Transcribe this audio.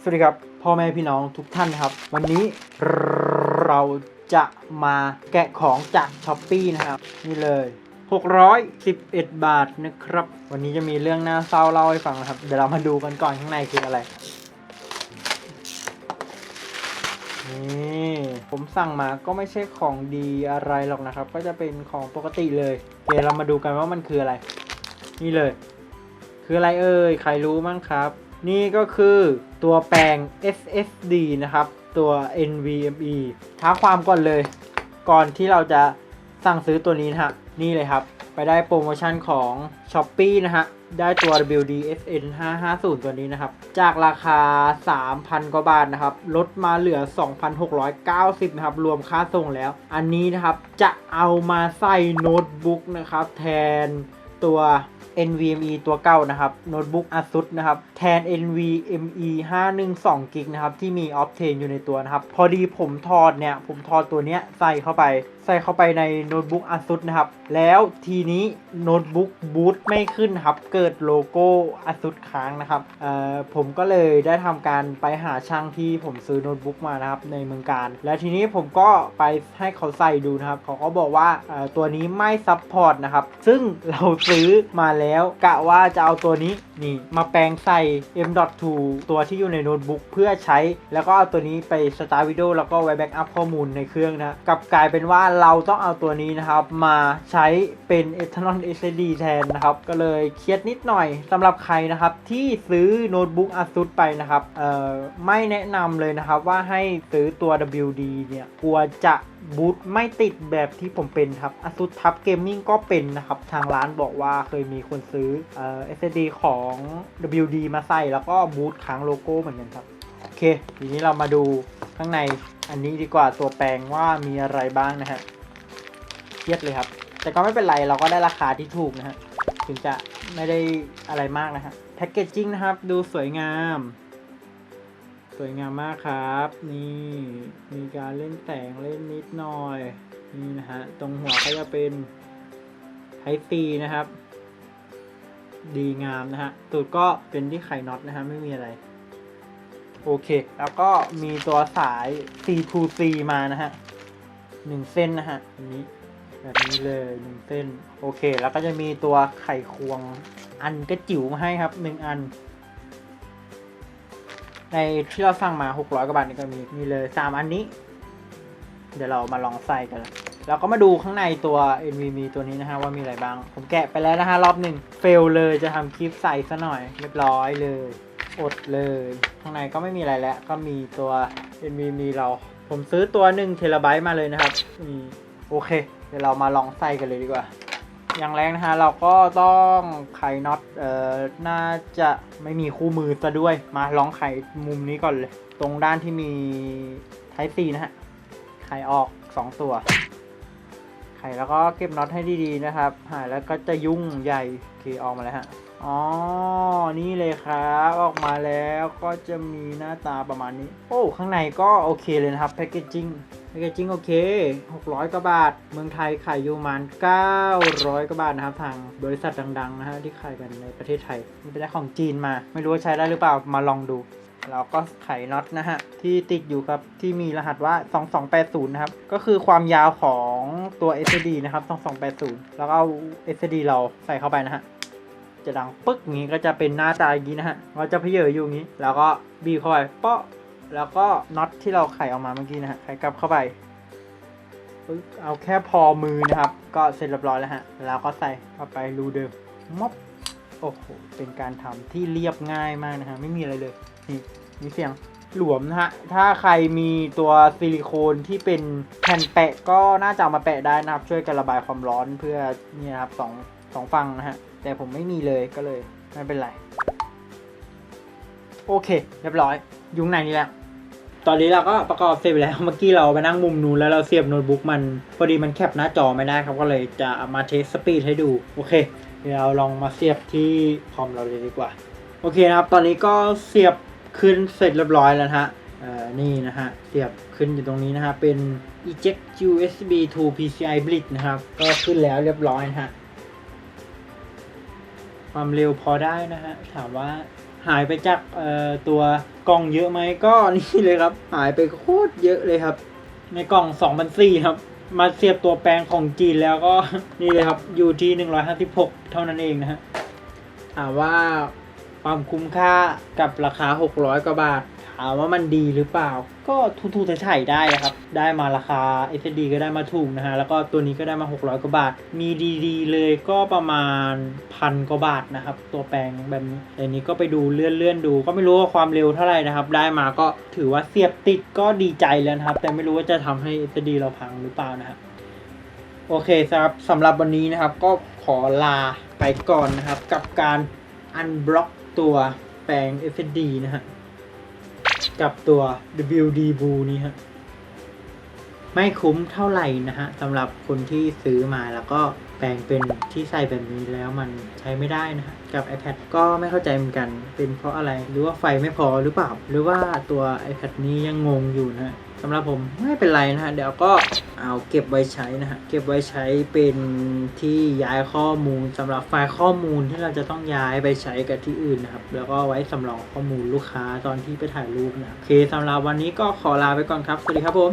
สวัสดีครับพ่อแม่พี่น้องทุกท่านครับ วันนี้เราจะมาแกะของจากช้อปปีนะครับ นี่เลย 611 บาทนะครับ วันนี้จะมีเรื่องน่าเศร้าเล่าให้ฟังนะครับ เดี๋ยวเรามาดูกันก่อนข้างในคืออะไรนี่ผมสั่งมาก็ไม่ใช่ของดีอะไรหรอกนะครับ ก็จะเป็นของปกติเลยเดี๋ยวเรามาดูกันว่ามันคืออะไร นี่เลย คืออะไรเอ่ยใครรู้มั้งครับ นี่ก็คือตัวแปลง SSD นะครับ ตัว NVMe ท้าความก่อนเลย ก่อนที่เราจะสั่งซื้อตัวนี้นะฮะ นี่เลยครับ ไปได้โปรโมชั่นของ s h อ p e e นะฮะ ได้ตัว WD SN 550 ตัวนี้นะครับ จากราคา 3,000 กว่าบาทนะครับ ลดมาเหลือ 2,690 นะครับ รวมค่าส่งแล้ว อันนี้นะครับ จะเอามาใส่โน้ตบุ๊กนะครับ แทนตัว NVMe ตัวเก่านะครับโน้ตบุ๊ก ASUS นะครับแทน NVMe 512กิกนะครับที่มี Optane อยู่ในตัวนะครับ พอดีผมถอดเนี่ย ผมถอดตัวเนี้ยใส่เข้าไป ใส่เข้าไปในโน้ตบุ๊ก ASUS นะครับ แล้วทีนี้โน้ตบุ๊กบูตไม่ขึ้นครับ เกิดโลโก้ ASUS ค้างนะครับผมก็เลยได้ทำการไปหาช่างที่ผมซื้อโน้ตบุ๊กมานะครับในเมืองการ และทีนี้ผมก็ไปให้เขาใส่ดูนะครับ เขาก็บอกว่าตัวนี้ไม่ซับพอร์ตนะครับ ซึ่งเราซื้อมาแล้วกะว่าจะเอาตัวนี้นี่มาแปลงใส่ M.2 ตัวที่อยู่ในโน้ตบุ๊กเพื่อใช้ แล้วก็เอาตัวนี้ไปสตาร์วิดีโอแล้วก็ไว้แบ็กอัพข้อมูลในเครื่องนะกับกลายเป็นว่าเราต้องเอาตัวนี้นะครับ มาใช้เป็น Eternal SSD แทนนะครับ ก็เลยเครียดนิดหน่อยสำหรับใครนะครับ ที่ซื้อโน้ตบุ๊ก ASUS ไปนะครับเอ่อไม่แนะนำเลยนะครับว่าให้ซื้อตัว WD เนี่ยกลัวจะบูตไม่ติดแบบที่ผมเป็นครับ ASUS Tab Gaming ก็เป็นนะครับ ทางร้านบอกว่าเคยมีคนซื้อเอ่อ SSD ของ WD มาใส่แล้วก็บูตค้างโลโก้เหมือนกันครับ โอเค ทีนี้เรามาดูข้างใน อันนี้ดีกว่าตัวแปลงว่ามีอะไรบ้างนะฮะเครียดเลยครับ แต่ก็ไม่เป็นไรเราก็ได้ราคาที่ถูกนะฮะถึงจะไม่ได้อะไรมากนะฮะแพคเกจจิ้งนะครับ ดูสวยงาม สวยงามมากครับ นี่มีการเล่นแสงเล่นนิดหน่อย นี่นะฮะ ตรงหัวก็จะเป็นไทซีนะครับ ดีงามนะฮะตูดก็เป็นที่ไขน็อตนะฮะไม่มีอะไร โอเค แล้วก็มีตัวสาย C to C มานะฮะหนึ่งเส้นนะฮะอันนี้แบบนี้เลยหนึ่งเส้น โอเค แล้วก็จะมีตัวไขควงอันก็จิ๋วมาให้ครับหนึ่งอัน ในที่เราสั่งมา 600กว่าบาทนี่ก็มีมีเลย 3 อันนี้ เดี๋ยวเรามาลองใส่กันแล้วก็มาดูข้างในตัว NVMe ตัวนี้นะฮะว่ามีอะไรบ้าง ผมแกะไปแล้วนะฮะรอบหนึ่งเฟลเลยจะทำคลิปใส่ซะหน่อยเรียบร้อยเลย อดเลยข้างในก็ไม่มีอะไรแล้วก็มีตัว NVMe เราผมซื้อตัว1เทราไบต์มาเลยนะครับนี่โอเค เดี๋ยวเรามาลองใส่กันเลยดีกว่า อย่างแรกนะฮะ เราก็ต้องไขน็อตเอ่อน่าจะไม่มีคู่มือซะด้วยมาลองไขมุมนี้ก่อนเลย ตรงด้านที่มีไทซีนะฮะไขออก 2 ตัวไขแล้วก็เก็บน็อตให้ดีๆนะครับหายแล้วก็จะยุ่งใหญ่โอเคออกมาแล้วฮะ อ๋อ นี่เลยครับ ออกมาแล้วก็จะมีหน้าตาประมาณนี้ โอ้ ข้างในก็โอเคเลยนะครับ แพคเกจจิ้ง แพคเกจจิ้งโอเค 600 กว่าบาท เมืองไทยขายอยู่ประมาณ900 กว่าบาทนะครับ ทางบริษัทดังๆนะฮะที่ขายกันในประเทศไทยนี่เป็นของจีนมา ไม่รู้ว่าใช้ได้หรือเปล่า มาลองดู เราก็ไขน็อตนะฮะ ที่ติดอยู่ครับที่มีรหัสว่า 2280 นะครับ ก็คือความยาวของตัว SSD นะครับ 2280 แล้วก็เอา SSD เราใส่เข้าไปนะฮะ จะดังปึ๊กอย่างนี้ก็จะเป็นหน้าตาอย่างนี้นะฮะเราจะเพเยออยู่อย่างนี้ แล้วก็บีบเข้าไปเปาะแล้วก็น็อตที่เราไขออกมาเมื่อกี้นะฮะไขกลับเข้าไปปึ๊กเอาแค่พอมือนะครับ ก็เสร็จเรียบร้อยแล้วฮะแล้วก็ใส่เข้าไปรูเดิมม็อบโอ้โหเป็นการทำที่เรียบง่ายมากนะฮะไม่มีอะไรเลยนี่มีเสียงหลวมนะฮะ ถ้าใครมีตัวซิลิโคนที่เป็นแผ่นแปะก็น่าจะามาแปะได้นะครับ ช่วยกันระบายความร้อนเพื่อนี่ยครับสอง สองฝั่งนะฮะ แต่ผมไม่มีเลยก็เลยไม่เป็นไร โอเค เรียบร้อยยุงในนี้แล้ว ตอนนี้เราก็ประกอบเสร็จไปแล้ว เมื่อกี้เราไปนั่งมุมนู้นแล้วเราเสียบโน้ตบุ๊กมัน พอดีมันแคปหน้าจอไม่ได้ครับ ก็เลยจะมาเทสสปีดให้ดู โอเค เดี๋ยวเราลองมาเสียบที่คอมเราเลยดีกว่า โอเคนะครับ ตอนนี้ก็เสียบขึ้นเสร็จเรียบร้อยแล้วฮะอ่อนี่นะฮะ เสียบขึ้นอยู่ตรงนี้นะฮะ เป็น eject USB to PCI bridge นะครับ ก็ขึ้นแล้วเรียบร้อยนะฮะ ความเร็วพอได้นะฮะ ถามว่าหายไปจากตัวกล่องเยอะไหมก็นี่เลยครับ หายไปโคตรเยอะเลยครับ ในกล่อง2 0 0 4ครับ มาเสียบตัวแปลงของจีนแล้วก็นี่เลยครับอยู่ที่ 156 เท่านั้นเองนะฮะถามว่าความคุ้มค่ากับราคา 600กว่าบาท ถามว่ามันดีหรือเปล่า ก็ทูๆใช้ได้นะครับ ได้มาราคา SD ก็ได้มาถูกนะฮะ แล้วก็ตัวนี้ก็ได้มา 600 กว่าบาท มีดีๆ เลยก็ประมาณพันกว่าบาทนะครับ ตัวแปลงแบบนี้แต่นี้ก็ไปดูเลื่อนๆดู ก็ไม่รู้ว่าความเร็วเท่าไหร่นะครับ ได้มาก็ถือว่าเสียบติดก็ดีใจแล้วนะครับ แต่ไม่รู้ว่าจะทำให้ SD เราพังหรือเปล่านะครับโอเคครับสำหรับวันนี้นะครับ ก็ขอลาไปก่อนนะครับ กับการอันบล็อกตัวแปลง SSD นะฮะกับตัว WD Blue นี้ฮะ ไม่คุ้มเท่าไหร่นะฮะสำหรับคนที่ซื้อมาแล้วก็แปลงเป็นที่ใส่แบบนี้แล้วมันใช้ไม่ได้นะฮะกับ iPad ก็ไม่เข้าใจเหมือนกัน เป็นเพราะอะไรหรือว่าไฟไม่พอหรือเปล่า หรือว่าตัว iPad นี้ยังงงอยู่นะสำหรับผมไม่เป็นไรนะฮะเดี๋ยวก็เอาเก็บไว้ใช้นะฮะเก็บไว้ใช้เป็นที่ย้ายข้อมูลสำหรับไฟล์ข้อมูลที่เราจะต้องย้ายไปใช้กับที่อื่นนะครับแล้วก็ไว้สำรองข้อมูลลูกค้าตอนที่ไปถ่ายรูปนะโอเคสำหรับวันนี้ก็ขอลาไปก่อนครับ สวัสดีครับผม